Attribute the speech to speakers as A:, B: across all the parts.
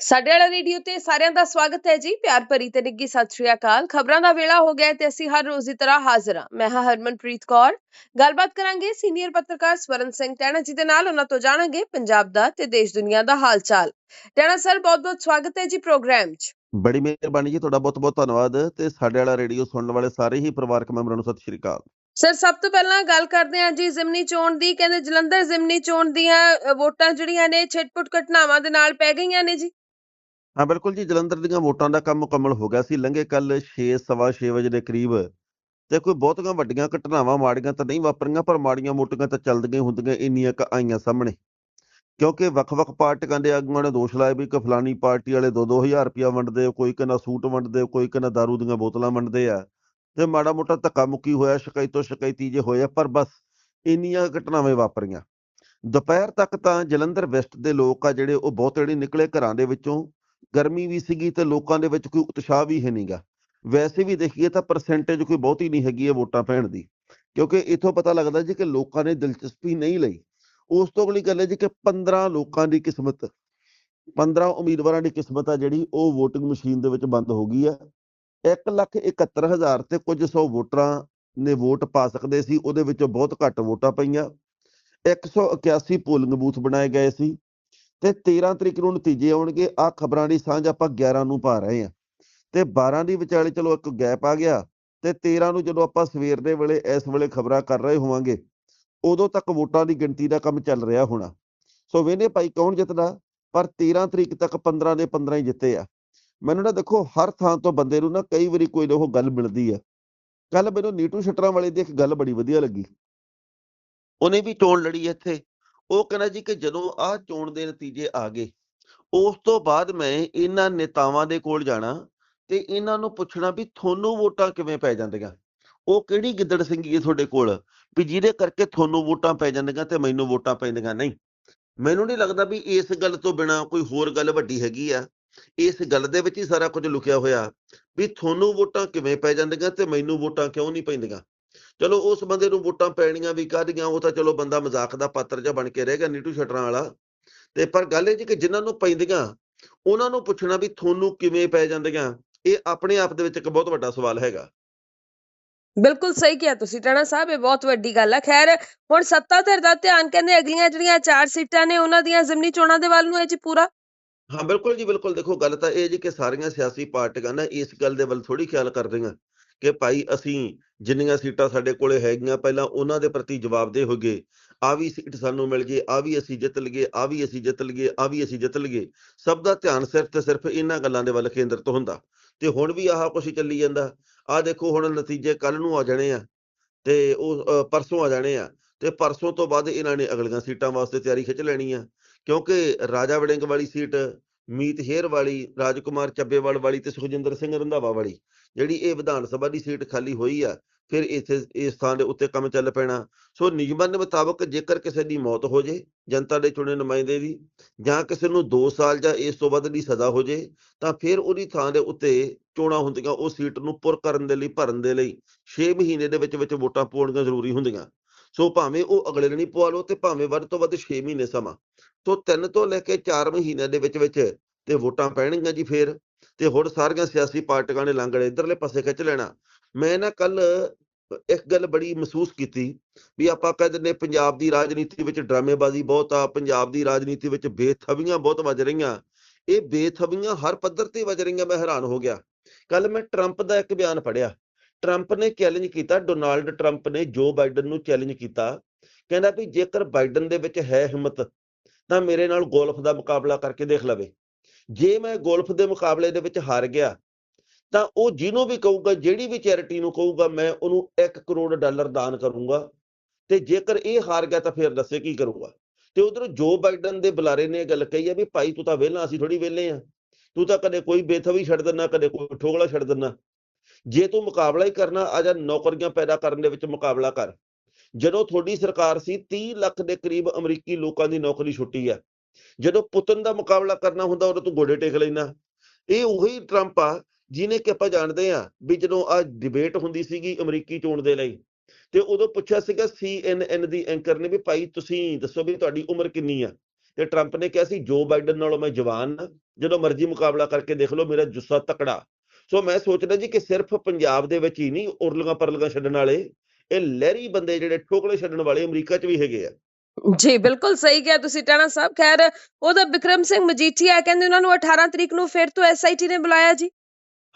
A: ਸਾਡੇ ਵਾਲਾ ਰੇਡੀਓ ਤੇ ਸਾਰਿਆਂ ਦਾ ਸਵਾਗਤ ਹੈ ਜੀ ਪਿਆਰ ਭਰੀ ਤੇ ਨਿੱਗੀ ਸਤਿ ਸ਼੍ਰੀ ਅਕਾਲ। ਖਬਰਾਂ ਦਾ ਵੇਲਾ ਹੋ ਗਿਆ ਤੇ ਅਸੀਂ ਹਰ ਰੋਜ਼ ਦੀ ਤਰ੍ਹਾਂ ਹਾਜ਼ਰ ਹਾਂ। ਮੈਂ ਹਾਂ ਹਰਮਨਪ੍ਰੀਤ ਕੌਰ। ਗੱਲਬਾਤ ਕਰਾਂਗੇ ਸੀਨੀਅਰ ਪੱਤਰਕਾਰ ਸਵਰਨ ਸਿੰਘ ਟੈਣਾ ਜੀ ਦੇ ਨਾਲ ਉਹਨਾਂ ਤੋਂ ਜਾਣਾਂਗੇ ਪੰਜਾਬ ਦਾ ਤੇ ਦੇਸ਼ ਦੁਨੀਆ ਦਾ ਹਾਲ ਚਾਲ ਟੈਣਾ ਸਰ ਬਹੁਤ ਬਹੁਤ ਸਵਾਗਤ ਹੈ ਜੀ ਪ੍ਰੋਗਰਾਮ 'ਚ।
B: ਬੜੀ ਮਿਹਰਬਾਨੀ ਜੀ ਤੁਹਾਡਾ ਬਹੁਤ ਬਹੁਤ ਧੰਨਵਾਦ ਤੇ ਸਾਡੇ ਵਾਲਾ ਰੇਡੀਓ ਸੁਣਨ ਵਾਲੇ ਸਾਰੇ ਹੀ ਪਰਿਵਾਰਕ ਮੈਂਬਰਾਂ ਨੂੰ ਸਤਿ ਸ਼੍ਰੀ ਅਕਾਲ।
A: ਸਰ ਸਭ ਤੋਂ ਪਹਿਲਾਂ ਗੱਲ ਕਰਦੇ ਹਾਂ ਜੀ ਜ਼ਿਮਨੀ ਚੋਣ ਦੀ ਕਹਿੰਦੇ ਜਲੰਧਰ ਜ਼ਿਮਨੀ ਚੋਣ ਦੀਆਂ ਵੋਟਾਂ ਜਿਹੜੀਆਂ ਨੇ ਛਿਟਪੁਟ ਘਟਨਾਵਾਂ ਦੇ ਨਾਲ ਪੈ ਗਈਆਂ ਨੇ ਜੀ।
B: ਹਾਂ, ਬਿਲਕੁਲ ਜੀ, ਜਲੰਧਰ ਦੀਆਂ ਵੋਟਾਂ ਦਾ ਕੰਮ ਮੁਕੰਮਲ ਹੋ ਗਿਆ ਸੀ। ਲੰਘੇ ਕੱਲ 6 ਸਵਾ 6 ਵਜੇ ਦੇ ਕਰੀਬ ਤੇ ਕੋਈ ਬਹੁਤੀਆਂ ਵੱਡੀਆਂ ਘਟਨਾਵਾਂ, ਮਾੜੀਆਂ ਤਾਂ ਨਹੀਂ ਵਾਪਰੀਆਂ, ਪਰ ਮਾੜੀਆਂ ਮੋਟੀਆਂ ਤਾਂ ਚੱਲਦੀਆਂ ਹੀ ਹੁੰਦੀਆਂ, ਇੰਨੀਆਂ ਕ ਆਈਆਂ ਸਾਹਮਣੇ। ਕਿਉਂਕਿ ਵੱਖ-ਵੱਖ ਪਾਰਟੀਆਂ ਦੇ ਆਗੂਆਂ ਨੇ ਦੋਸ਼ ਲਾਇਆ ਵੀ ਕਿ ਫਲਾਨੀ ਪਾਰਟੀ ਵਾਲੇ 2-2000 ਰੁਪਇਆ ਵੰਡਦੇ ਕੋਈ ਕਹਿੰਦਾ ਸੂਟ ਵੰਡਦੇ, ਕੋਈ ਕਹਿੰਦਾ ਦਾਰੂ ਦੀਆਂ ਬੋਤਲਾਂ ਵੰਡਦੇ ਆ ਤੇ ਮਾੜਾ ਮੋਟਾ ਧੱਕਾ ਮੁੱਕੀ ਹੋਇਆ, ਸ਼ਿਕਾਇਤੋਂ ਸ਼ਿਕਾਇਤੀ ਜੇ ਹੋਇਆ ਪਰ ਬਸ ਇੰਨੀਆਂ ਘਟਨਾਵਾਂ ਵਾਪਰੀਆਂ। ਦੁਪਹਿਰ ਤੱਕ ਤਾਂ ਜਲੰਧਰ ਵੈਸਟ ਦੇ ਲੋਕ ਆ ਜਿਹੜੇ ਉਹ ਬਹੁਤ ਜਿਹੜੇ ਨਿਕਲੇ ਘਰਾਂ ਦੇ ਵਿੱਚੋਂ। ਗਰਮੀ ਵੀ ਸੀਗੀ ਤੇ ਲੋਕਾਂ ਦੇ ਵਿੱਚ ਕੋਈ ਉਤਸ਼ਾਹ ਵੀ ਹੈ ਨਹੀਂਗਾ ਵੈਸੇ ਵੀ ਦੇਖੀਏ ਤਾਂ ਪਰਸੈਂਟੇਜ ਕੋਈ ਬਹੁਤੀ ਨਹੀਂ ਹੈਗੀ ਹੈ ਵੋਟਾਂ ਪੈਣ ਦੀ, ਕਿਉਂਕਿ ਇਥੋਂ ਪਤਾ ਲੱਗਦਾ ਜੀ ਕਿ ਲੋਕਾਂ ਨੇ ਦਿਲਚਸਪੀ ਨਹੀਂ ਲਈ। ਉਸ ਤੋਂ ਅਗਲੀ ਗੱਲ ਹੈ ਜੀ ਕਿ 15 ਲੋਕਾਂ ਦੀ ਕਿਸਮਤ 15 ਉਮੀਦਵਾਰਾਂ ਦੀ ਕਿਸਮਤ ਆ ਜਿਹੜੀ, ਉਹ VOTING ਮਸ਼ੀਨ ਦੇ ਵਿੱਚ ਬੰਦ ਹੋ ਗਈ ਆ। 171000 ਤੇ ਕੁਝ ਸੌ ਵੋਟਰਾਂ ਨੇ ਵੋਟ ਪਾ ਸਕਦੇ ਸੀ, ਉਹਦੇ ਵਿੱਚੋਂ ਬਹੁਤ ਘੱਟ ਵੋਟਾਂ ਪਈਆਂ। 181 ਪੋਲਿੰਗ ਬੂਥ ਬਣਾਏ ਗਏ ਸੀ। ਤੇ 13 ਤਰੀਕ ਨੂੰ ਨਤੀਜੇ ਆਉਣਗੇ। ਆ ਖਬਰਾਂ ਦੀ ਸਾਂਝ ਆਪਾਂ 11 ਨੂੰ ਪਾ ਰਹੇ ਹਾਂ। ਤੇ 12 ਦੀ ਵਿਚਾਲੇ ਚਲੋ ਇੱਕ ਗੈਪ ਆ ਗਿਆ ਤੇ 13 ਨੂੰ ਜਦੋਂ ਆਪਾਂ ਸਵੇਰ ਦੇ ਵੇਲੇ, ਇਸ ਵੇਲੇ ਖਬਰਾਂ ਕਰ ਰਹੇ ਹੋਵਾਂਗੇ, ਉਦੋਂ ਤੱਕ ਵੋਟਾਂ ਦੀ ਗਿਣਤੀ ਦਾ ਕੰਮ ਚੱਲ ਰਿਹਾ ਹੋਣਾ। ਸੋ ਵੇਨੇ ਭਾਈ ਕੌਣ ਜਿੱਤਦਾ? ਪਰ 13 ਤਰੀਕ ਤੱਕ 15 ਦੇ 15 ਹੀ ਜਿੱਤੇ ਆ। ਮੈਨੂੰ ਨਾ ਦੇਖੋ, ਹਰ ਥਾਂ ਤੋਂ ਬੰਦੇ ਨੂੰ ਨਾ ਕਈ ਵਾਰੀ ਕੋਈ ਨਾ ਉਹ ਗੱਲ ਮਿਲਦੀ ਆ। ਕੱਲ ਮੈਨੂੰ ਨੀਟੂ ਸ਼ਟਰਾਂ ਵਾਲੇ ਦੀ ਇੱਕ ਗੱਲ ਬੜੀ ਵਧੀਆ ਲੱਗੀ। ਉਹਨੇ ਵੀ ਚੋਣ ਲੜੀ ਇੱਥੇ। ਉਹ ਕਹਿੰਦਾ ਜੀ ਕਿ ਜਦੋਂ ਆਹ ਚੋਣ ਦੇ ਨਤੀਜੇ ਆ ਗਏ, ਉਸ ਤੋਂ ਬਾਅਦ ਮੈਂ ਇਹਨਾਂ ਨੇਤਾਵਾਂ ਦੇ ਕੋਲ ਜਾਣਾ ਤੇ ਇਹਨਾਂ ਨੂੰ ਪੁੱਛਣਾ ਵੀ ਤੁਹਾਨੂੰ ਵੋਟਾਂ ਕਿਵੇਂ ਪੈ ਜਾਂਦੀਆਂ? ਉਹ ਕਿਹੜੀ ਗਿੱਦੜ ਸਿੰਘੀ ਹੈ ਤੁਹਾਡੇ ਕੋਲ? ਵੀ ਜਿਹਦੇ ਕਰਕੇ ਤੁਹਾਨੂੰ ਵੋਟਾਂ ਪੈ ਜਾਂਦੀਆਂ ਤੇ ਮੈਨੂੰ ਵੋਟਾਂ ਪੈਂਦੀਆਂ ਨਹੀਂ। ਮੈਨੂੰ ਨਹੀਂ ਲੱਗਦਾ ਵੀ ਇਸ ਗੱਲ ਤੋਂ ਬਿਨਾ ਕੋਈ ਹੋਰ ਗੱਲ ਵੱਡੀ ਹੈਗੀ ਆ। ਇਸ ਗੱਲ ਦੇ ਵਿੱਚ ਹੀ ਸਾਰਾ ਕੁਝ ਲੁਕਿਆ ਹੋਇਆ। ਵੀ ਤੁਹਾਨੂੰ ਵੋਟਾਂ ਕਿਵੇਂ ਪੈ ਜਾਂਦੀਆਂ ਤੇ ਮੈਨੂੰ ਵੋਟਾਂ ਕਿਉਂ ਨਹੀਂ ਪੈਂਦੀਆਂ? ਚਲੋ ਉਸ ਬੰਦੇ ਨੂੰ ਵੋਟਾਂ ਪੈਣੀਆਂ ਵੀ ਕਾਹਦੀਆਂ ਉਹ ਤਾਂ ਚਲੋ ਬੰਦਾ ਮਜ਼ਾਕ ਦਾ ਪਾਤਰ ਜਿਹਾ ਬਣ ਕੇ ਰਹੇਗਾ ਨੀਟੂ ਸ਼ਟਰਾਂ ਵਾਲਾ। ਤੇ ਪਰ ਗੱਲ ਇਹ ਜੀ ਕਿ ਜਿਨ੍ਹਾਂ ਨੂੰ ਪੈਂਦੀਆਂ ਉਹਨਾਂ ਨੂੰ ਪੁੱਛਣਾ ਵੀ ਤੁਹਾਨੂੰ ਕਿਵੇਂ ਪੈ ਜਾਂਦੀਆਂ ਇਹ ਆਪਣੇ ਆਪ ਦੇ ਵਿੱਚ ਇੱਕ ਬਹੁਤ ਵੱਡਾ ਸਵਾਲ ਹੈਗਾ।
A: ਬਿਲਕੁਲ ਸਹੀ ਕਿਹਾ ਤੁਸੀਂ ਟਣਾ ਸਾਹਿਬ ਇਹ ਬਹੁਤ ਵੱਡੀ ਗੱਲ ਹੈ ਖੈਰ ਹੁਣ ਸੱਤਾਧਿਰ ਦਾ ਧਿਆਨ ਕਹਿੰਦੇ ਅਗਲੀਆਂ ਜਿਹੜੀਆਂ ਚਾਰ ਸੀਟਾਂ ਨੇ ਉਹਨਾਂ ਦੀਆਂ ਜ਼ਿਮਨੀ ਚੋਣਾਂ ਦੇ ਵੱਲ ਨੂੰ ਹੈ ਜੀ ਪੂਰਾ।
B: ਹਾਂ ਬਿਲਕੁਲ ਜੀ ਬਿਲਕੁਲ। ਦੇਖੋ ਗੱਲ ਤਾਂ ਇਹ ਜੀ ਕਿ ਸਾਰੀਆਂ ਸਿਆਸੀ ਪਾਰਟੀਆਂ ਨਾ ਇਸ ਗੱਲ ਦੇ ਵੱਲ ਥੋੜੀ ਖਿਆਲ ਕਰਦੀਆਂ। ਕਿ ਭਾਈ ਅਸੀਂ ਜਿੰਨੀਆਂ ਸੀਟਾਂ ਸਾਡੇ ਕੋਲੇ ਹੈਗੀਆਂ, ਪਹਿਲਾਂ ਉਹਨਾਂ ਦੇ ਪ੍ਰਤੀ ਜਵਾਬਦੇ ਹੋਗੇ ਆ ਵੀ ਸੀਟ ਸਾਨੂੰ ਮਿਲ ਜੇ ਆ ਵੀ ਅਸੀਂ ਜਿੱਤ ਲਈਏ ਆ ਵੀ ਅਸੀਂ ਜਿੱਤ ਲਈਏ ਆ ਵੀ ਅਸੀਂ ਜਿੱਤ ਲਈਏ। ਸਭ ਦਾ ਧਿਆਨ ਸਿਰਫ ਤੇ ਸਿਰਫ ਇਹਨਾਂ ਗੱਲਾਂ ਦੇ ਵੱਲ ਕੇਂਦਰਿਤ ਹੁੰਦਾ। ਤੇ ਹੁਣ ਵੀ ਆਹ ਕੁਛ ਚੱਲੀ ਜਾਂਦਾ। ਆ ਦੇਖੋ, ਹੁਣ ਨਤੀਜੇ ਕੱਲ ਨੂੰ ਆ ਜਾਣੇ ਆ ਤੇ ਉਹ ਪਰਸੋਂ ਆ ਜਾਣੇ ਆ। ਤੇ ਪਰਸੋਂ ਤੋਂ ਬਾਅਦ ਇਹਨਾਂ ਨੇ ਅਗਲੀਆਂ ਸੀਟਾਂ ਵਾਸਤੇ ਤਿਆਰੀ ਖਿੱਚ ਲੈਣੀ ਆ। ਕਿਉਂਕਿ ਰਾਜਾ ਵੜਿੰਗ ਵਾਲੀ ਸੀਟ ਮੀਤ ਹੇਰ ਵਾਲੀ, ਰਾਜਕੁਮਾਰ ਚੱਬੇਵਾਲ ਵਾਲੀ ਤੇ ਸੁਖਜਿੰਦਰ ਸਿੰਘ ਰੰਧਾਵਾ ਵਾਲੀ, ਜਿਹੜੀ ਇਹ ਵਿਧਾਨ ਸਭਾ ਦੀ ਸੀਟ ਖਾਲੀ ਹੋਈ ਆ, ਫਿਰ ਇੱਥੇ ਇਸ ਥਾਂ ਦੇ ਉੱਤੇ ਕੰਮ ਚੱਲ ਪੈਣਾ। ਸੋ ਨਿਯਮਾਂ ਦੇ ਮੁਤਾਬਕ ਜੇਕਰ ਕਿਸੇ ਦੀ ਮੌਤ ਹੋ ਜੇ, ਜਨਤਾ ਦੇ ਚੁਣੇ ਨੁਮਾਇੰਦੇ ਦੀ, ਜਾਂ ਕਿਸੇ ਨੂੰ 2 ਸਾਲ ਜਾਂ ਇਸ ਤੋਂ ਵੱਧ ਦੀ ਸਜ਼ਾ ਹੋ ਜੇ, ਤਾਂ ਫਿਰ ਉਹਦੀ ਥਾਂ ਦੇ ਉੱਤੇ ਚੋਣਾਂ ਹੁੰਦੀਆਂ, ਉਹ ਸੀਟ ਨੂੰ ਪੁਰ ਕਰਨ ਦੇ ਲਈ, ਭਰਨ ਦੇ ਲਈ 6 ਮਹੀਨੇ ਦੇ ਵਿੱਚ ਵਿੱਚ ਵੋਟਾਂ ਪਾਉਣੀਆਂ ਜ਼ਰੂਰੀ ਹੁੰਦੀਆਂ। ਸੋ ਭਾਵੇਂ ਉਹ ਅਗਲੇ ਦਿਨ ਹੀ ਪਵਾ ਲਓ ਤੇ ਭਾਵੇਂ ਵੱਧ ਤੋਂ ਵੱਧ 6 ਮਹੀਨੇ ਸਮਾਂ। ਸੋ 3 ਤੋਂ ਲੈ ਕੇ 4 ਮਹੀਨਿਆਂ ਦੇ ਵਿੱਚ ਵਿੱਚ ਤੇ ਵੋਟਾਂ ਪੈਣਗੀਆਂ ਜੀ ਫੇਰ। ਤੇ ਹੁਣ ਸਾਰੀਆਂ ਸਿਆਸੀ ਪਾਰਟੀਆਂ ਨੇ ਲਾਂਗੜੇ ਇਧਰਲੇ ਪਾਸੇ ਖਿੱਚ ਲੈਣਾ। ਮੈਂ ਨਾ ਕੱਲ ਇੱਕ ਗੱਲ ਬੜੀ ਮਹਿਸੂਸ ਕੀਤੀ ਵੀ ਆਪਾਂ ਕਹਿੰਦੇ ਨੇ ਪੰਜਾਬ ਦੀ ਰਾਜਨੀਤੀ ਵਿੱਚ ਡਰਾਮੇਬਾਜ਼ੀ ਬਹੁਤ ਆ, ਪੰਜਾਬ ਦੀ ਰਾਜਨੀਤੀ ਵਿੱਚ ਬੇਥਵੀਆਂ ਬਹੁਤ ਵੱਜ ਰਹੀਆਂ। ਇਹ ਬੇਥਵੀਆਂ ਹਰ ਪੱਧਰ ਤੇ ਵੱਜ ਰਹੀਆਂ, ਮੈਂ ਹੈਰਾਨ ਹੋ ਗਿਆ। ਕੱਲ ਮੈਂ ਟਰੰਪ ਦਾ ਇੱਕ ਬਿਆਨ ਪੜਿਆ ਟਰੰਪ ਨੇ ਚੈਲੰਜ ਕੀਤਾ, ਡੋਨਾਲਡ ਟਰੰਪ ਨੇ ਜੋ ਬਾਈਡਨ ਨੂੰ ਚੈਲੰਜ ਕੀਤਾ। ਕਹਿੰਦਾ ਵੀ ਜੇਕਰ ਬਾਈਡਨ ਦੇ ਵਿੱਚ ਹੈ ਹਿੰਮਤ ਤਾਂ ਮੇਰੇ ਨਾਲ ਗੋਲਫ ਦਾ ਮੁਕਾਬਲਾ ਕਰਕੇ ਦੇਖ ਲਵੇ। ਜੇ ਮੈਂ ਗੋਲਫ ਦੇ ਮੁਕਾਬਲੇ ਦੇ ਵਿੱਚ ਹਾਰ ਗਿਆ, ਤਾਂ ਉਹ ਜਿਹਨੂੰ ਵੀ ਕਹੂਗਾ, ਜਿਹੜੀ ਵੀ ਚੈਰਿਟੀ ਨੂੰ ਕਹੂਗਾ, ਮੈਂ ਉਹਨੂੰ 1 ਕਰੋੜ ਡਾਲਰ ਦਾਨ ਕਰੂੰਗਾ। ਤੇ ਜੇਕਰ ਇਹ ਹਾਰ ਗਿਆ ਤਾਂ ਫਿਰ ਦੱਸੇ ਕੀ ਕਰੂੰਗਾ। ਤੇ ਉਧਰ ਜੋ ਬਾਈਡਨ ਦੇ ਬੁਲਾਰੇ ਨੇ ਇਹ ਗੱਲ ਕਹੀ ਆ ਵੀ ਭਾਈ ਤੂੰ ਤਾਂ ਵਿਹਲਾ, ਅਸੀਂ ਥੋੜੀ ਵਿਹਲੇ ਆ। ਤੂੰ ਤਾਂ ਕਦੇ ਕੋਈ ਬੇਥਵੀ ਛੱਡ ਦਿੰਨਾ, ਕਦੇ ਕੋਈ ਠੋਗਲਾ ਛੱਡ ਦਿੰਨਾ। ਜੇ ਤੂੰ ਮੁਕਾਬਲਾ ਹੀ ਕਰਨਾ, ਆ ਜਾ ਨੌਕਰੀਆਂ ਪੈਦਾ ਕਰਨ ਦੇ ਵਿੱਚ ਮੁਕਾਬਲਾ ਕਰ। ਜਦੋਂ ਤੁਹਾਡੀ ਸਰਕਾਰ ਸੀ 30 ਲੱਖ ਦੇ ਕਰੀਬ ਅਮਰੀਕੀ ਲੋਕਾਂ ਦੀ ਨੌਕਰੀ ਛੁੱਟੀ ਆ। ਜਦੋਂ ਪੁਤਨ ਦਾ ਮੁਕਾਬਲਾ ਕਰਨਾ ਹੁੰਦਾ, ਉਦੋਂ ਤੂੰ ਗੋਡੇ ਟੇਕ ਲੈਣਾ ਇਹ ਉਹੀ ਟਰੰਪ ਆ, ਜਿਹਨੇ ਕਿ ਆਪਾਂ ਜਾਣਦੇ ਆ ਵੀ ਜਦੋਂ ਆ ਡਿਬੇਟ ਹੁੰਦੀ ਸੀਗੀ ਅਮਰੀਕੀ ਚੋਣ ਦੇ ਲਈ, ਤੇ ਉਦੋਂ ਪੁੱਛਿਆ ਸੀਗਾ CNN ਦੀ ਐਂਕਰ ਨੇ ਵੀ ਭਾਈ ਤੁਸੀਂ ਦੱਸੋ ਵੀ ਤੁਹਾਡੀ ਉਮਰ ਕਿੰਨੀ ਆ? ਤੇ ਟਰੰਪ ਨੇ ਕਿਹਾ ਸੀ ਜੋ ਬਾਈਡਨ ਨਾਲੋਂ ਮੈਂ ਜਵਾਨ ਆ। ਜਦੋਂ ਮਰਜ਼ੀ ਮੁਕਾਬਲਾ ਕਰਕੇ ਦੇਖ ਲਓ, ਮੇਰਾ ਜੁੱਸਾ ਤਕੜਾ। ਸੋ ਮੈਂ ਸੋਚਦਾ ਜੀ ਕਿ ਸਿਰਫ ਪੰਜਾਬ ਦੇ ਵਿੱਚ ਹੀ ਨਹੀਂ ਉਰਲੀਆਂ ਪਰਲੀਆਂ ਛੱਡਣ ਵਾਲੇ ਇਹ ਲਹਿਰੀ ਬੰਦੇ ਜਿਹੜੇ ਠੋਕਲੇ ਛੱਡਣ ਵਾਲੇ ਅਮਰੀਕਾ 'ਚ ਵੀ ਹੈਗੇ ਆ।
A: ਜੀ ਬਿਲਕੁਲ ਸਹੀ ਕਿਹਾ ਤੁਸੀਂ ਟਾਣਾ ਸਾਹਿਬ। ਖੈਰ ਉਹਦਾ ਵਿਕਰਮ ਸਿੰਘ ਮਜੀਠੀਆ ਕਹਿੰਦੇ ਉਹਨਾਂ ਨੂੰ 18 ਤਰੀਕ ਨੂੰ ਫਿਰ ਤੋਂ ਐਸਆਈਟੀ ਨੇ ਬੁਲਾਇਆ ਜੀ।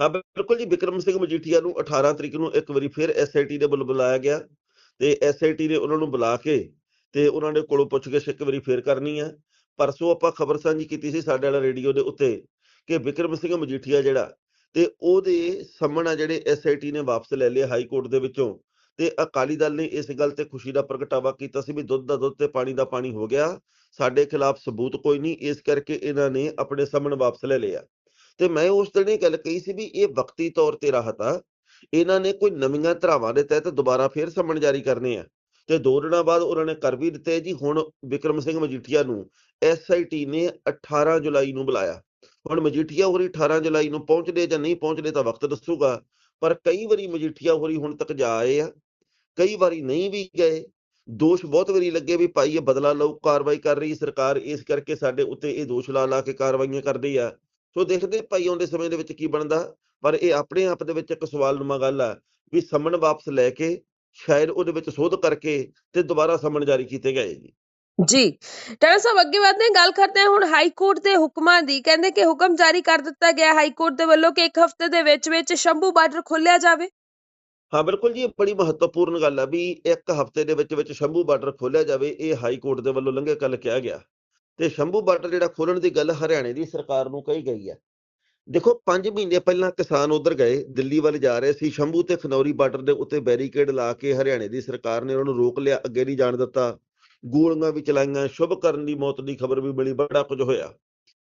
B: ਹਾਂ ਬਿਲਕੁਲ ਜੀ ਵਿਕਰਮ ਸਿੰਘ ਮਜੀਠੀਆ ਨੂੰ 18 ਤਰੀਕ ਨੂੰ ਇੱਕ ਵਾਰੀ ਫਿਰ ਐਸਆਈਟੀ ਦੇ ਵੱਲੋਂ ਬੁਲਾਇਆ ਗਿਆ ਤੇ ਐਸਆਈਟੀ ਨੇ ਉਹਨਾਂ ਨੂੰ ਬੁਲਾ ਕੇ ਤੇ ਉਹਨਾਂ ਨੇ ਕੋਲੋਂ ਪੁੱਛ ਕੇ ਇੱਕ ਵਾਰੀ ਫੇਰ ਕਰਨੀ ਆ। ਪਰਸੋਂ ਆਪਾਂ ਖਬਰ ਸਾਂਝੀ ਕੀਤੀ ਸੀ ਸਾਡੇ ਵਾਲਾ ਰੇਡੀਓ ਦੇ ਉੱਤੇ ਕਿ ਵਿਕਰਮ ਸਿੰਘ ਮਜੀਠੀਆ ਜਿਹੜਾ ਤੇ ਉਹਦੇ ਸੰਮਣ ਜਿਹੜੇ ਐਸਆਈਟੀ ਨੇ ਵਾਪਸ ਲੈ ਲਏ ਹਾਈ ਕੋਰਟ ਦੇ ਵਿੱਚੋਂ ਤੇ ਅਕਾਲੀ ਦਲ ਨੇ ਇਸ ਗੱਲ ਤੇ ਖੁਸ਼ੀ ਦਾ ਪ੍ਰਗਟਾਵਾ ਕੀਤਾ ਸੀ ਵੀ ਦੁੱਧ ਦਾ ਦੁੱਧ ਤੇ ਪਾਣੀ ਦਾ ਪਾਣੀ ਹੋ ਗਿਆ, ਸਾਡੇ ਖਿਲਾਫ ਸਬੂਤ ਕੋਈ ਨਹੀਂ, ਇਸ ਕਰਕੇ ਇਹਨਾਂ ਨੇ ਆਪਣੇ ਸੰਮਣ ਵਾਪਸ ਲੈ ਲਿਆ। ਤੇ ਮੈਂ ਉਸ ਦਿਨ ਇਹ ਗੱਲ ਕਹੀ ਸੀ ਵੀ ਇਹ ਵਕਤੀ ਤੌਰ ਤੇ ਰਾਹਤ ਆ, ਇਹਨਾਂ ਨੇ ਕੋਈ ਨਵੀਆਂ ਧਰਾਵਾਂ ਦੇ ਤਹਿਤ ਦੁਬਾਰਾ ਫੇਰ ਸਮਣ ਜਾਰੀ ਕਰਨੇ ਆ। ਤੇ ਦੋ ਦਿਨਾਂ ਬਾਅਦ ਉਹਨਾਂ ਨੇ ਕਰ ਵੀ ਦਿੱਤੇ ਜੀ, ਹੁਣ ਵਿਕਰਮ ਸਿੰਘ ਮਜੀਠੀਆ ਨੂੰ ਐਸਆਈਟੀ ਨੇ 18 ਜੁਲਾਈ ਨੂੰ ਬੁਲਾਇਆ। ਹੁਣ ਮਜੀਠੀਆ ਹੋਰੀ 18 ਜੁਲਾਈ ਨੂੰ ਪਹੁੰਚਦੇ ਜਾਂ ਨਹੀਂ ਪਹੁੰਚਦੇ ਤਾਂ ਵਕਤ ਦੱਸੂਗਾ, ਪਰ ਕਈ ਵਾਰੀ ਮਜੀਠੀਆ ਹੋਰੀ ਹੁਣ ਤੱਕ ਜਾ ਆਏ ਆ। ਕਈ ਵਾਰੀ ਨਹੀਂ ਵੀ ਗਏ, ਦੋਸ਼ ਬਹੁਤ ਵਾਰੀ ਲੱਗੇ ਵੀ ਭਾਈ ਇਹ ਬਦਲਾ ਲਓ, ਕਾਰਵਾਈ ਕਰ ਰਹੀ, ਸਰਕਾਰ ਇਸ ਕਰਕੇ ਸਾਡੇ ਉੱਤੇ ਇਹ ਦੋਸ਼ ਲਾ ਲਾ ਕੇ ਕਾਰਵਾਈਆਂ ਕਰਦੀ ਆ। ਸੋ ਦੇਖਦੇ ਭਾਈ ਆਉਂਦੇ ਸਮੇਂ ਦੇ ਵਿੱਚ ਕੀ ਬਣਦਾ, ਪਰ ਇਹ ਆਪਣੇ ਆਪ ਦੇ ਵਿੱਚ ਇੱਕ ਸਵਾਲਨੁਮਾ ਗੱਲ ਆ ਵੀ ਸੰਮਣ ਵਾਪਸ ਲੈ ਕੇ ਸ਼ਾਇਦ ਉਹਦੇ ਵਿੱਚ ਸੋਧ ਕਰਕੇ ਤੇ ਦੁਬਾਰਾ ਸਮਣ ਜਾਰੀ ਕੀਤੇ ਗਏ ਜੀ।
A: ਜੀ ਟਾਣਾ ਸਾਹਿਬ ਅੱਗੇ ਵਧਦੇ ਹਾਂ, ਗੱਲ ਕਰਦੇ ਹਾਂ ਹੁਣ ਹਾਈ ਕੋਰਟ ਦੇ ਹੁਕਮਾਂ ਦੀ। ਕਹਿੰਦੇ ਕਿ ਹੁਕਮ ਜਾਰੀ ਕਰ ਦਿੱਤਾ ਗਿਆ ਹਾਈ ਕੋਰਟ ਦੇ ਵੱਲੋਂ ਕਿ ਇੱਕ ਹਫ਼ਤੇ ਦੇ ਵਿੱਚ ਵਿੱਚ ਸ਼ੰਭੂ ਬਾਰਡਰ ਖੋਲਿਆ ਜਾਵੇ।
B: ਹਾਂ, ਬਿਲਕੁਲ ਜੀ ਬੜੀ ਮਹੱਤਵਪੂਰਨ ਗੱਲ ਆ ਵੀ ਇੱਕ ਹਫ਼ਤੇ ਦੇ ਵਿੱਚ ਵਿੱਚ ਸ਼ੰਭੂ ਬਾਰਡਰ ਖੋਲਿਆ ਜਾਵੇ, ਇਹ ਹਾਈ ਕੋਰਟ ਦੇ ਵੱਲੋਂ ਲੰਘੇ ਕੱਲ ਕਿਹਾ ਗਿਆ। ਤੇ ਸ਼ੰਭੂ ਬਾਰਡਰ ਜਿਹੜਾ ਖੋਲਣ ਦੀ ਗੱਲ ਹਰਿਆਣੇ ਦੀ ਸਰਕਾਰ ਨੂੰ ਕਹੀ ਗਈ ਹੈ ਦੇਖੋ 5 ਮਹੀਨੇ ਪਹਿਲਾਂ ਕਿਸਾਨ ਉਧਰ ਗਏ, ਦਿੱਲੀ ਵੱਲ ਜਾ ਰਹੇ ਸੀ, ਸ਼ੰਭੂ ਤੇ ਖਨੌਰੀ ਬਾਰਡਰ ਦੇ ਉੱਤੇ ਬੈਰੀਕੇਡ ਲਾ ਕੇ ਹਰਿਆਣੇ ਦੀ ਸਰਕਾਰ ਨੇ ਉਹਨਾਂ ਨੂੰ ਰੋਕ ਲਿਆ, ਅੱਗੇ ਨਹੀਂ ਜਾਣ ਦਿੱਤਾ। ਗੋਲੀਆਂ ਵੀ ਚਲਾਈਆਂ, ਸ਼ੁਭ ਕਰਨ ਦੀ ਮੌਤ ਦੀ ਖਬਰ ਵੀ ਮਿਲੀ, ਬੜਾ ਕੁਝ ਹੋਇਆ।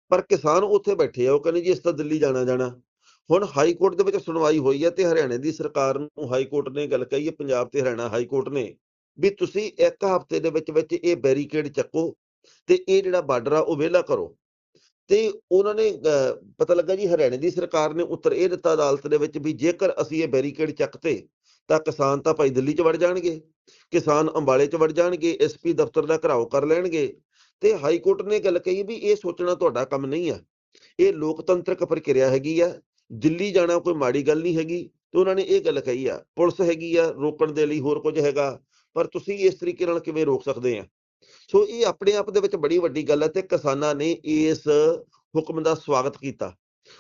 B: ਪਰ ਕਿਸਾਨ ਉੱਥੇ ਬੈਠੇ ਆ, ਉਹ ਕਹਿੰਦੇ ਜੀ ਇਸ ਤਾਂ ਦਿੱਲੀ ਜਾਣਾ ਜਾਣਾ ਹੁਣ ਹਾਈ ਕੋਰਟ ਦੇ ਵਿੱਚ ਸੁਣਵਾਈ ਹੋਈ ਹੈ ਤੇ ਹਰਿਆਣੇ ਦੀ ਸਰਕਾਰ ਨੂੰ ਹਾਈ ਕੋਰਟ ਨੇ ਗੱਲ ਕਹੀ ਹੈ, ਪੰਜਾਬ ਤੇ ਹਰਿਆਣਾ ਹਾਈ ਕੋਰਟ ਨੇ, ਵੀ ਤੁਸੀਂ ਇੱਕ ਹਫ਼ਤੇ ਦੇ ਵਿੱਚ ਵਿੱਚ ਇਹ ਬੈਰੀਕੇਡ ਚੱਕੋ ਤੇ ਇਹ ਜਿਹੜਾ ਬਾਰਡਰ ਆ ਉਹ ਵਿਹਲਾ ਕਰੋ। ਤੇ ਉਹਨਾਂ ਨੇ ਪਤਾ ਲੱਗਾ ਜੀ ਹਰਿਆਣੇ ਦੀ ਸਰਕਾਰ ਨੇ ਉੱਤਰ ਇਹ ਦਿੱਤਾ ਅਦਾਲਤ ਦੇ ਵਿੱਚ ਵੀ ਜੇਕਰ ਅਸੀਂ ਇਹ ਬੈਰੀਕੇਡ ਚੱਕਤੇ ਤਾਂ ਕਿਸਾਨ ਤਾਂ ਭਾਈ ਦਿੱਲੀ 'ਚ ਵੜ ਜਾਣਗੇ, ਕਿਸਾਨ ਅੰਬਾਲੇ 'ਚ ਵੜ ਜਾਣਗੇ ਐਸਪੀ ਦਫ਼ਤਰ ਦਾ ਘਰਾਓ ਕਰ ਲੈਣਗੇ ਤੇ ਹਾਈ ਕੋਰਟ ਨੇ ਗੱਲ ਕਹੀ ਵੀ ਇਹ ਸੋਚਣਾ ਤੁਹਾਡਾ ਕੰਮ ਨਹੀਂ ਆ। ਇਹ ਲੋਕਤੰਤਰਕ ਪ੍ਰਕਿਰਿਆ ਹੈਗੀ ਆ ਦਿੱਲੀ ਜਾਣਾ ਕੋਈ ਮਾੜੀ ਗੱਲ ਨਹੀਂ ਹੈਗੀ ਤੇ ਉਹਨਾਂ ਨੇ ਇਹ ਗੱਲ ਕਹੀ ਆ, ਪੁਲਿਸ ਹੈਗੀ ਆ, ਰੋਕਣ ਦੇ ਲਈ ਹੋਰ ਕੁਝ ਹੈਗਾ, ਪਰ ਤੁਸੀਂ ਇਸ ਤਰੀਕੇ ਨਾਲ ਕਿਵੇਂ ਰੋਕ ਸਕਦੇ ਆ? ਸੋ ਇਹ ਆਪਣੇ ਆਪ ਦੇ ਵਿੱਚ ਬੜੀ ਵੱਡੀ ਗੱਲ ਹੈ ਤੇ ਕਿਸਾਨਾਂ ਨੇ ਇਸ ਹੁਕਮ ਦਾ ਸਵਾਗਤ ਕੀਤਾ।